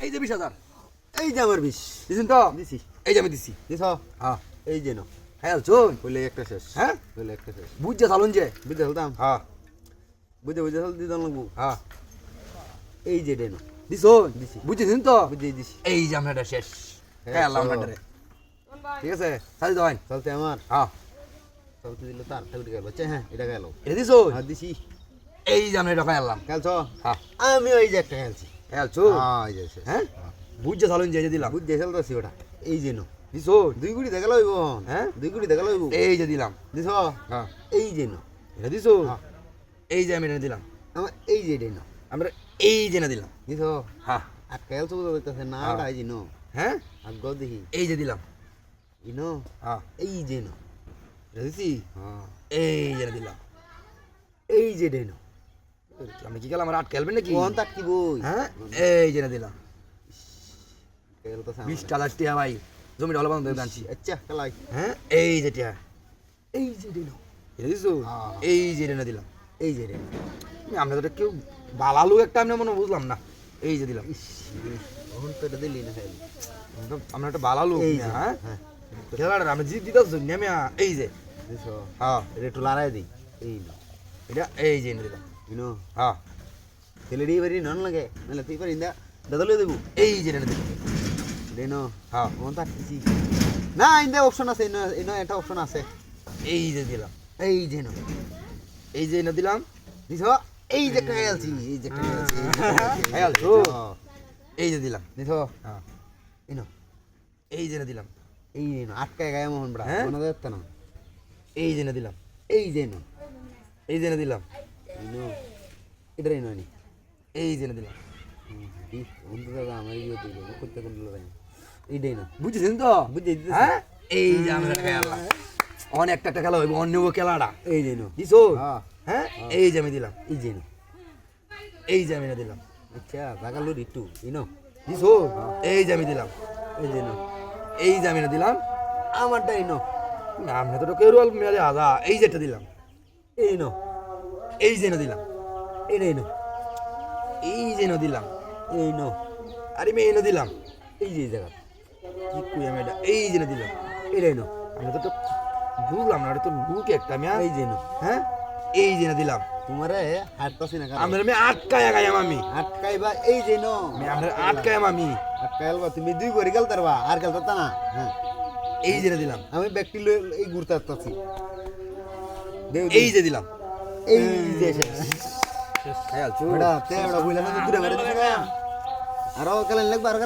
এই যে বিশ হাজার। এই যে আমার বিষ দিছেন তো? দিছি। এই যে আমি দিছি। দিছ? হ্যাঁ। এই যে হ্যাঁ চল বলে একটা শেষ। হ্যাঁ? বলে একটা শেষ। বুঝছে চালুন যে। বুঝতে হলতাম হ্যাঁ। বুঝে বুঝে হল দিতাম লাগবো। হ্যাঁ। এই যে ডেন দিছুন দিছি। বুঝছেন তো? বুঝে দিছি। এই যে আমরা এটা শেষ। হ্যাঁ, হ্যাঁ চলো। আমরা ঠিক আছে? সাজি দেওয়ান চলতে আমার? হ্যাঁ। চলতে দিলে তার ঠাকুর গেল। হ্যাঁ এটা গেল। এটা দিছুন আর দিছি। এই যে আমরা এটা খাই আনলাম খেলছ হ্যাঁ। আমি ওই যে একটা খেলছি হ্যাঁ হ্যাঁ। হ্যাঁ বুঝছে দিলাম ওটা এই যে ন দিছুন দুই গুড়ি দেখা লইব হ্যাঁ? দুই গুড়ি দেখা লইব এই যে দিলাম দিছ হ্যাঁ এই যে ন এটা দিছুন হ্যাঁ। এই যে আমি এটা দিলাম আমার এই যে আমরা এই যে না দিলাম দিছ হ্যাঁ আর খেলছো বুঝতে না হ্যাঁ। ওটা এই হ্যাঁ আর গ দেখি এই যে দিলাম হ্যাঁ এই যে ন এটা দিছি হ্যাঁ এই যে দিলাম এই যে ডেন আমি কি গেলাম আমার আট খেলবেন নাকি? কোন তাক কি বই? হ্যাঁ? এই যে না দিলাম। বিশ টিয়া ভাই। জমিটা বান্ধব আচ্ছা হ্যাঁ? এই যে টিয়া। এই যে হ্যাঁ। এই যে না দিলাম। এই যে আমরা তো কেউ বালালু একটা আমি মনে বুঝলাম না। এই যে দিলাম। তখন তো এটা দিলি না খেল আমরা একটা বালালু হ্যাঁ? হ্যাঁ। খেলাটা আমরা জিত দিতে নেমে এই যে। হ্যাঁ। এটা একটু লড়াই দিই। এই এটা এই যে দিলাম। নন লাগে নাহলে তুই পারি দা দাদলে দেবো এই যে এনে দিলাম দেন হ্যাঁ কোন তাক কি না ইন্দা অপশন আছে ইনো ইনো একটা অপশন আছে এই যে দিলাম এই যে ন এই যে এনে দিলাম দিছ এই যে একটা খেলছি এই যে একটা খেলছি খেয়াল তো। এই যে দিলাম দিছ হ্যাঁ ইনো এই যে দিলাম এই ন আটকায় গায়ে মোহন বড়া? মনে যাচ্ছে না এই যে দিলাম এই যে ন এই যে দিলাম এটা নি এই দিলাম বন্ধু দাদা আমার ইয়ে করতে কোন লড়াই এইটাই না বুঝেছেন তো বুঝে হ্যাঁ এই যে আমরা খেলা একটা খেলা হইব অন্য খেলাটা এই যে নো দিছো হ্যাঁ এই যে আমি দিলাম এই যে এই যে আমি দিলাম আচ্ছা ইনো দিছো এই যে আমি দিলাম এই যে এই যে আমি দিলাম আমারটা ইনো না আমরা তো কেউ মেলে আদা এই যে একটা দিলাম এই নো এই যে এনে দিলাম। এইটাই নো এই যে এনে দিলাম। এই নো। আরে আমি এনে দিলাম। এই যে এই জায়গা কি কই আমি এটা? এই যে এনে দিলাম। এইটাই নো আমরা তো তো বুঝলাম না এটা তো লুকে একটা আমি আর- এই যে নো হ্যাঁ? এই যে এনে দিলাম। তোমারে হাঁটতাছি না আমরা আমি আটকায় গাইম আমি আটকাইবা এই যে নো আমি আমরা আটকায় আমি আটকাইলবা তুমি দুই করে গেলতারবা আর গেলতা না? হ্যাঁ। এই যে এনে দিলাম। আমি ব্যক্তি এই ঘুরতে আসতাছি। এই যে দিলাম। এই যে খেয়াল চুপ। ওটা তে না দূরে মেরে দিছে আরও কালেন লাগবে আর